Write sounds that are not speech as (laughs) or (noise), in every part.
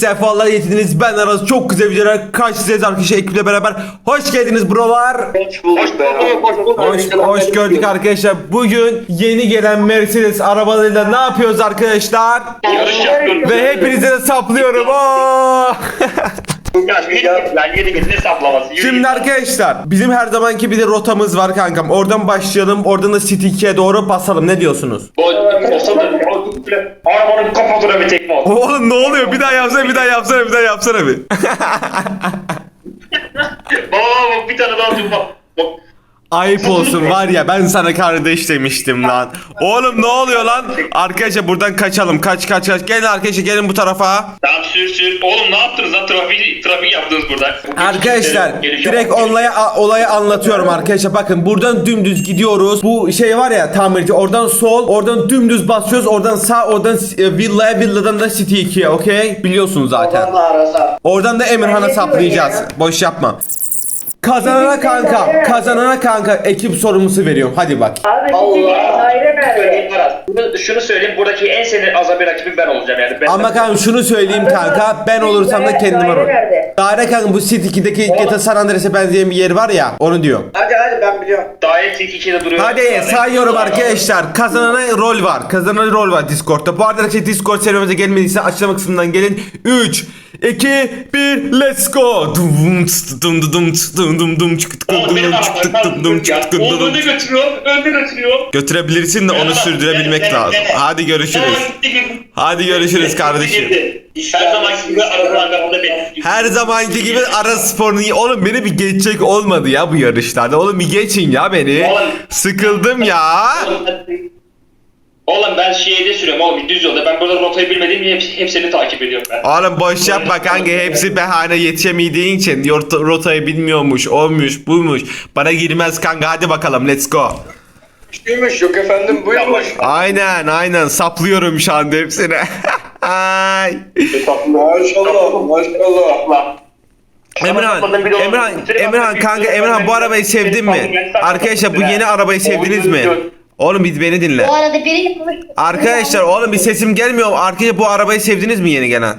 sefalar getirdiniz. Ben Aras çok güzel videolar karşınızdayız arkadaşlar ekiple beraber. Hoş geldiniz brolar. Hoş bulduk be. Hoş, hoş gördük arkadaşlar. Bugün yeni gelen Mercedes arabalarıyla ne yapıyoruz arkadaşlar? Yarış yapıyoruz. Ve hepinize de saplıyorum. (laughs) Lan saplaması. Yürü Şimdi arkadaşlar bizim her zamanki bir de rotamız var kankam. Oradan başlayalım. Oradan da City 2'ye doğru basalım. Ne diyorsunuz? O olsa da arabanın kapatına bir tekme al. Oğlum ne oluyor? Bir daha yapsana, bir daha yapsana, bir daha yapsana bir. (laughs) Baba bak bir tane daha dur bak. Bak. Ayıp olsun var ya ben sana kardeş demiştim lan. Oğlum ne oluyor lan? Arkadaşlar buradan kaçalım. Kaç kaç kaç. Gelin arkadaşlar gelin bu tarafa. Tamam sür sür. Oğlum ne yaptınız lan trafik trafik yaptınız burada. Arkadaşlar Gelişe direkt bak. olaya olayı anlatıyorum arkadaşlar. Bakın buradan dümdüz gidiyoruz. Bu şey var ya tamirci oradan sol, oradan dümdüz basıyoruz. Oradan sağ, oradan e, villaya, villadan da City 2'ye. Okey? Biliyorsunuz zaten. Oradan da arasa. Oradan da Emirhan'a saplayacağız. Boş yapma. Kazanana kanka, kazanana kanka ekip sorumlusu veriyorum. Hadi bak. Abi Allah. nerede? Söyleyeyim Aras. Şunu, şunu söyleyeyim buradaki en seni azami rakibim ben olacağım yani. Ben Ama kanka şunu söyleyeyim kanka ben olursam da kendim Daire varım. nerede? Daire kanka bu City 2'deki GTA San Andreas'e benzeyen bir yer var ya onu diyor. Hadi hadi ben biliyorum. Daire tilki 2'de duruyor. Hadi sayıyorum arkadaşlar. Kazanana rol var. Kazanana rol var Discord'da. Bu arada arkadaşlar Discord serverimize gelmediyse açıklama kısmından gelin. 3 2 1 let's go. Dum dum dum dum dum dum dum Oğlum dum benim arabam dum dum çık tık dum Oğlum dum. önde götürüyor. Önde götürüyor. Götürebilirsin de onu sürdürebilmek lazım. Hadi görüşürüz. Hadi görüşürüz kardeşim. Her zaman gibi arabanın arkasında benim. Her zamanki gibi ara sporunu oğlum beni bir geçecek olmadı ya bu yarışlarda. Oğlum bir geçin ya beni. Sıkıldım ya. Oğlum ben şeyde sürüyorum oğlum düz yolda. Ben burada rotayı bilmediğim için hep, hep seni takip ediyorum ben. Oğlum boş yapma kanka hepsi bahane yetişemediğin için Yort- rotayı bilmiyormuş olmuş buymuş bana girmez kanka hadi bakalım let's go Şuymuş yok efendim buyurmuş. Aynen aynen saplıyorum şu anda hepsini (laughs) Ay. Maşallah maşallah. Emirhan, Emirhan, Emirhan kanka Emirhan bu arabayı sevdin mi? Arkadaşlar bu yeni arabayı sevdiniz mi? Oğlum bir beni dinle. Bu arada biri. Arkadaşlar oğlum bir sesim gelmiyor. Arkadaşlar bu arabayı sevdiniz mi yeni gelen?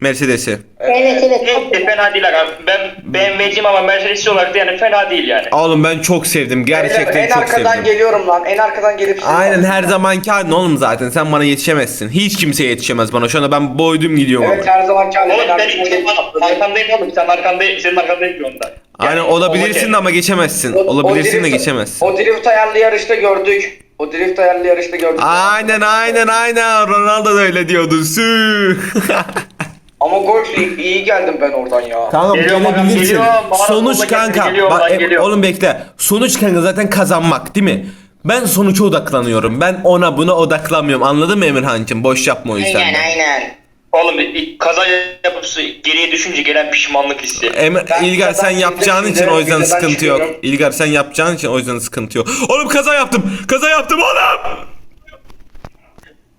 Mercedes'i. Evet evet. Evet, fena değil aga. Ben BMW'ciyim ama Mercedes'li olarak da yani fena değil yani. Oğlum ben çok sevdim. Gerçekten en çok arkadan sevdim. geliyorum lan. En arkadan gelip sizi Aynen aldım. her zamanki halin oğlum zaten. Sen bana yetişemezsin. Hiç kimse yetişemez bana. Şu anda ben boydum gidiyorum Evet ama. her zaman kendine Oğlum ben iki arkandayım oğlum. Sen arkanda, senin arkandayım ki onda. Aynen Yani olabilirsin de ama geçemezsin. Olabilirsin de geçemezsin. O drift ayarlı yarışta gördük. O drift ayarlı yarışta gördük. Aynen aynen aynen. Ronaldo da öyle diyordu. Sü. (laughs) Ama golf iyi, iyi geldim ben oradan ya. Tamam Geliyor bakalım, gelebilirsin. geliyor. Mağara Sonuç kanka. geliyor, Bak, e, geliyor. oğlum bekle. Sonuç kanka zaten kazanmak değil mi? Ben sonuça odaklanıyorum. Ben ona buna odaklanmıyorum. Anladın mı Emirhan'cığım? Boş yapma o yüzden. Aynen aynen. Oğlum ilk kaza yapıp geriye düşünce gelen pişmanlık hissi. Emir, Ben İlgar sen zaten yapacağın için o yüzden vizeden sıkıntı yok. çıkıyorum. İlgar sen yapacağın için o yüzden sıkıntı yok. Oğlum kaza yaptım. Kaza yaptım oğlum.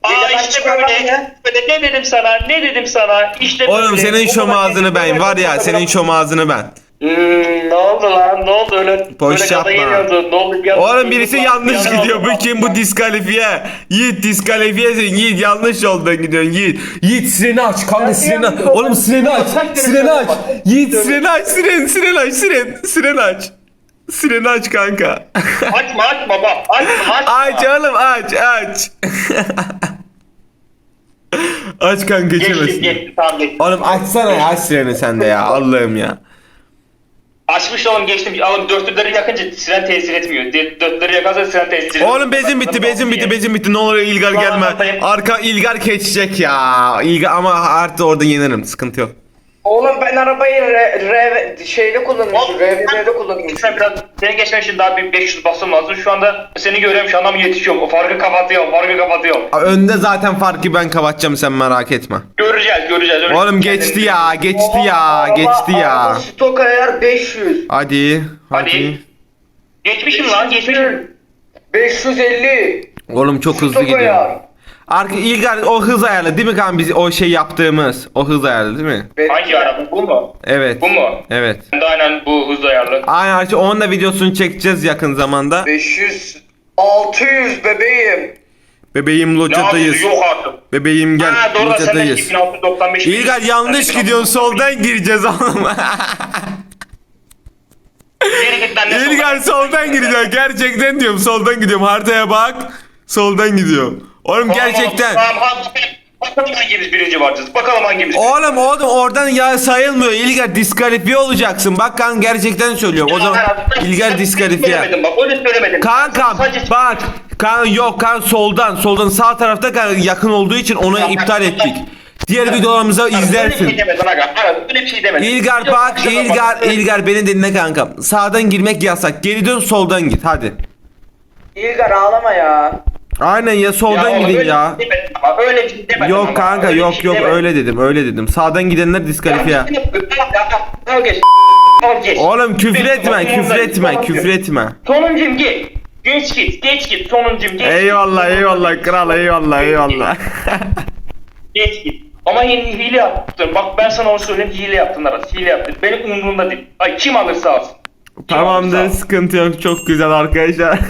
Aa Vizeden işte böyle. ya. Böyle ne dedim sana? Ne dedim sana? İşte Oğlum böyle. senin Bu şom kadar ağzını ben var ya senin şom ağzını ben. Hmm, ne oldu lan? Ne oldu öyle? Boş gaza yapma. geliyordu. Ne oldu? Oğlum birisi yanlış anda gidiyor. Bu kim bu diskalifiye? Yiğit diskalifiyesin. Yiğit yanlış yoldan gidiyorsun Yiğit. Yiğit sireni aç kanka sireni aç. Oğlum sireni aç. Sireni aç. Yiğit sireni aç. Siren siren aç siren. Siren aç. Sireni aç kanka. Açma aç baba. Açma açma. aç oğlum aç aç. (laughs) aç kanka Geçti geçemezsin. geçti tamam geçti. Oğlum açsana ya sireni sen de ya Allah'ım ya. Açmış oğlum geçtim. Oğlum dörtlüleri yakınca siren tesir etmiyor. Dörtlüleri yakarsa siren tesir ediyor. Oğlum bezin bitti bezin bitti bezin bitti ne olur İlgar gelme. Arka İlgar geçecek ya. İlgar ama artık orada yenirim sıkıntı yok. Oğlum ben arabayı re, re, şeyde kullanmışım. Oğlum, RVD'de kullanmışım. Sen biraz seni geçmen için daha bir 500 basım lazım. Şu anda seni görüyorum şu anda mı yetişiyorum. O farkı kapatıyorum. Farkı kapatıyorum. Önde zaten farkı ben kapatacağım sen merak etme. Göreceğiz göreceğiz. Öyle Oğlum geçti ya geçti ya Araba- geçti ya. Araba stok ayar 500. Hadi hadi. Hadi. Geçmişim lan geçmişim. 550. Oğlum çok hızlı Stok gidiyor. ayar. Arka İlgar o hız ayarlı değil mi kan biz o şey yaptığımız o hız ayarlı değil mi? Hangi araba? Bu mu? Evet. Bu mu? Evet. Ben de aynen bu hız ayarlı. Aynen artık onun da videosunu çekeceğiz yakın zamanda. 500 600 bebeğim. Bebeğim Ne locadayız. yapıyorsun? Yok artık. Bebeğim gel Ha doğru locadayız. 2695. İlgar yanlış gidiyorsun soldan gireceğiz oğlum. İlgar soldan gidiyor gerçekten diyorum soldan gidiyorum haritaya bak. Soldan gidiyorum. Oğlum gerçekten. Tamam. Bakalım hangimiz birinci varacağız. Bakalım hangimiz. Oğlum oğlum oradan ya sayılmıyor İlgar diskalifiye olacaksın. Bak kan gerçekten söylüyorum. O zaman İlgar diskalifiye. Söylemedim bak öyle söylemedim. Kankam Sadece- bak kan yok kan soldan soldan sağ tarafta kan yakın olduğu için onu Ya bak, iptal bak. ettik. Diğer videolarımızı Öyle bir şey izlersin. demedim aga. Ara, Öyle bir şey demedim. İlgar Yok, bak İlgar. İlgar beni dinle kankam. Sağdan girmek yasak. Geri dön soldan git hadi. İlgar ağlama ya. Aynen ya soldan oğlum, gidin öyle ya. demedim ama, Öyle bir şey demedim ama, Yok kanka öyle bir yok şey yok demedim. öyle dedim öyle dedim. Sağdan gidenler diskalifiye. Ya, Al geç. Al geç. Oğlum küfür etme küfür etme küfür etme. Sonuncum git. Geç git, geç git. Sonuncum geç. Eyvallah eyvallah kral eyvallah eyvallah. Geç git. Ama hile, hile yaptın. Bak ben sana onu söyleyeyim. Hile yaptın Aras. Hile yaptın. Benim umurumda değil. Ay kim alırsa alsın. Kim Tamamdır alsın. sıkıntı yok çok güzel arkadaşlar. (laughs)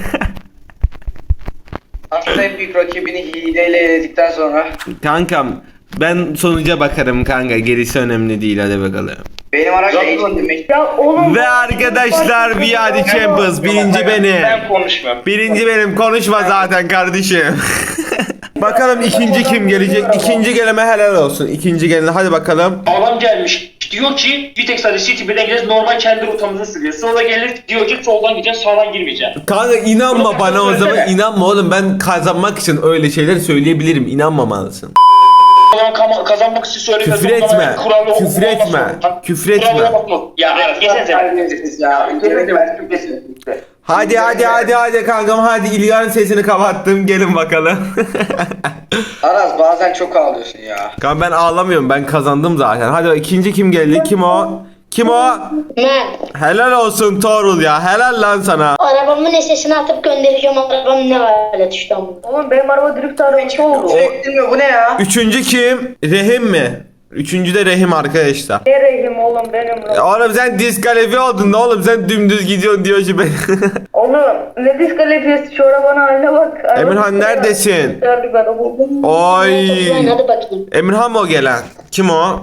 Aslında en büyük rakibini hileyle eledikten sonra. Kankam ben sonuca bakarım kanka gerisi önemli değil hadi bakalım. Benim araçla eğitim Ya oğlum. Ve arkadaşlar Viadi Champions birinci benim. Ben konuşmuyorum. Birinci benim konuşma zaten kardeşim. (laughs) bakalım ikinci kim gelecek? İkinci geleme helal olsun. İkinci gelene hadi bakalım. Adam gelmiş. Diyor ki bir tek sadece City birden gideceğiz. Normal kendi rotamızı sürüyor. Sonra gelir diyor ki soldan gideceksin sağdan girmeyeceksin. Kanka inanma Bunu bana o zaman söylesene. inanma oğlum ben kazanmak için öyle şeyler söyleyebilirim inanmamalısın. Kama- kazanmak için söylemiyorsun. Küfür etme. kurallı Küfür etme. sonra. Küfür etme. Olmaz. Ya Aras geçen sen. ya. Hadi hadi hadi hadi kankam hadi İlyan'ın sesini kapattım gelin bakalım. (laughs) Aras bazen çok ağlıyorsun ya. Kanka ben ağlamıyorum ben kazandım zaten. Hadi ikinci kim geldi kim o? Kim o? Ben Helal olsun Torul ya helal lan sana. arabamın sesini atıp göndereceğim arabam ne hale düştü ama. Oğlum benim araba drift arabası oldu. Bu ne ya? Üçüncü kim? Rehim mi? Üçüncü de Rehim arkadaşlar. Ne rehim oğlum benim Ya Oğlum sen diskalifiye oldun da oğlum sen dümdüz gidiyorsun diyor ki ben. (laughs) Oğlum ne diskalifiyesi şu arabanın haline bak. Araba Emirhan, neredesin? Oy. Hadi bakayım. Emirhan mı o gelen? Kim o?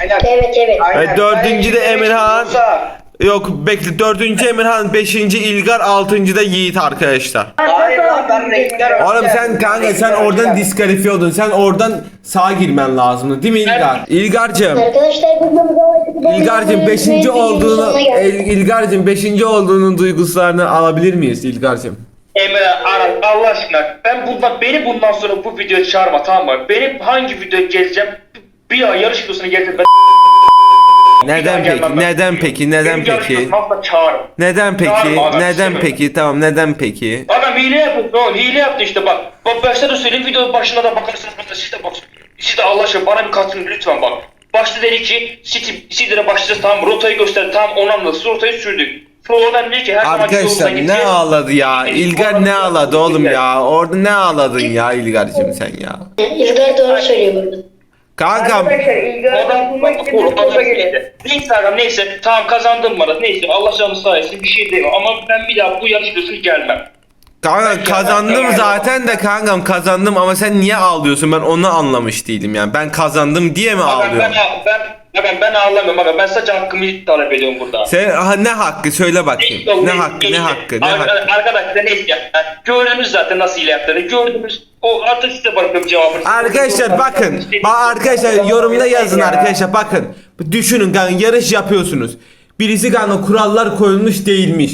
Aynen. Evet evet. Aynen. Dördüncü de. Emirhan. Yoksa- Yok bekle dördüncü Emirhan, beşinci İlgar, altıncı da Yiğit arkadaşlar. Hayır lan ben renkler Oğlum sen kanka sen oradan diskalifiye oldun. Sen oradan sağa girmen lazımdı değil mi İlgar? İlgar'cım. Arkadaşlar bu İlgar'cım 5. olduğunu İl- İlgar'cım 5. olduğunun duyguslarını alabilir miyiz İlgar'cım? Emre Aras Allah aşkına ben bundan beni bundan sonra bu videoya çağırma tamam mı? Benim hangi videoya geleceğim? Bir ay yarış videosuna geleceğim ben. Neden gelmem peki? ben. Neden peki? Neden Benim peki? çağırın. Neden peki? Adam, Neden istemiyorum. peki? Tamam neden peki? Adam hile yapıyor oğlum hile yaptı işte bak. Bak başta da söyleyeyim videonun başında da bakarsınız burada siz de bak. Siz de Allah aşkına bana bir katılın lütfen bak. Başta dedi ki City, City'de başlayacağız tamam rotayı göster tamam onu anladı. Siz rotayı sürdük. Sonra oradan dedi ki her zaman Arkadaşlar ne ağladı ya? İlgar ne ağladı oğlum ya? Orada ne ağladın ya İlgar'cım sen ya? İlgar doğru söylüyor burada. Kankam. Oğlum adam neyse. Tamam kazandım bana. Neyse Allah canı sağ etsin bir şey değil ama ben bir daha bu yarış videosuna gelmem. Kanka kazandım zaten de kankam kazandım ama sen niye ağlıyorsun? Ben onu anlamış değilim yani. Ben kazandım diye mi Aga ben, ağlıyorum? ben, ben, ben ağlamıyorum aga ben sadece hakkımı talep ediyorum burada. Sen aha, ne hakkı söyle bakayım. Ne hakkı ne hakkı ne hakkı? Arkadaşlar neyse ya. Gördünüz zaten nasıl ile yaptığını. Gördünüz. O artık size bırakıyorum cevabını. Arkadaşlar bakın. Bak arkadaşlar yorumda yazın arkadaşlar bakın. Düşünün kanka yarış yapıyorsunuz. Birisi kanka kurallar koyulmuş değilmiş.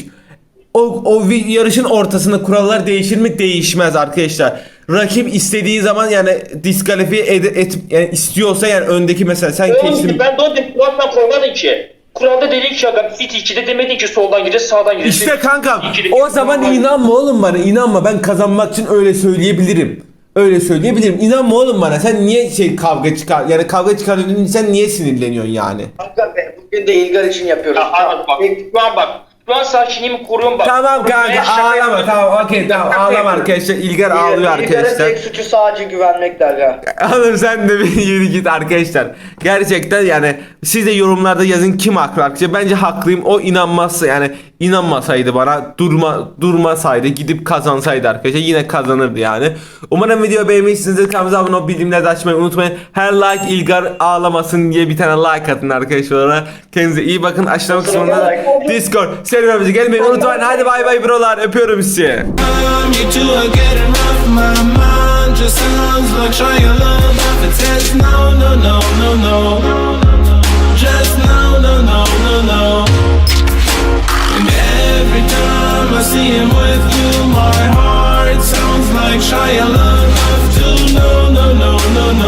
O, o yarışın ortasında kurallar değişir mi? Değişmez arkadaşlar. Rakip istediği zaman yani diskalifiye ed- et, yani istiyorsa yani öndeki mesela sen Oğlum kesin ben de o koymadın ki. Kuralda dedin ki aga City 2'de demedin ki soldan gideceğiz sağdan gideceğiz. İşte kankam İkide- o zaman inanma oğlum bana inanma ben kazanmak için öyle söyleyebilirim. Öyle söyleyebilirim. İnanma oğlum bana. Sen niye şey kavga çıkar yani kavga çıkarıyorsun sen niye sinirleniyorsun yani? Kanka be, bugün de İlgar için yapıyoruz. Ya, bak. Şu an bak. Şu an sakinliğimi koruyorum bak. Tamam Ben kanka ağlama tamam okey tamam ağlama arkadaşlar İlgar ağlıyor arkadaşlar. tek suçu sadece güvenmek aga. (laughs) Oğlum sen de bir yürü git arkadaşlar. Gerçekten yani siz de yorumlarda yazın kim haklı arkadaşlar. Bence haklıyım o inanmazsa yani inanmasaydı bana durma durmasaydı gidip kazansaydı arkadaşlar yine kazanırdı yani. Umarım video beğenmişsinizdir. Kanalımıza abone olup bildirimleri açmayı unutmayın. Her like İlgar ağlamasın diye bir tane like atın arkadaşlar. Kendinize iyi bakın. Aşağıma kısmında da Discord serverimize gelmeyi unutmayın. Hadi bay bay brolar. Öpüyorum sizi. Just sounds like shy love, but it's no, no, no, no, no. Every time I see him with you, my heart sounds like Shia LaBeouf. No, no, no, no, no.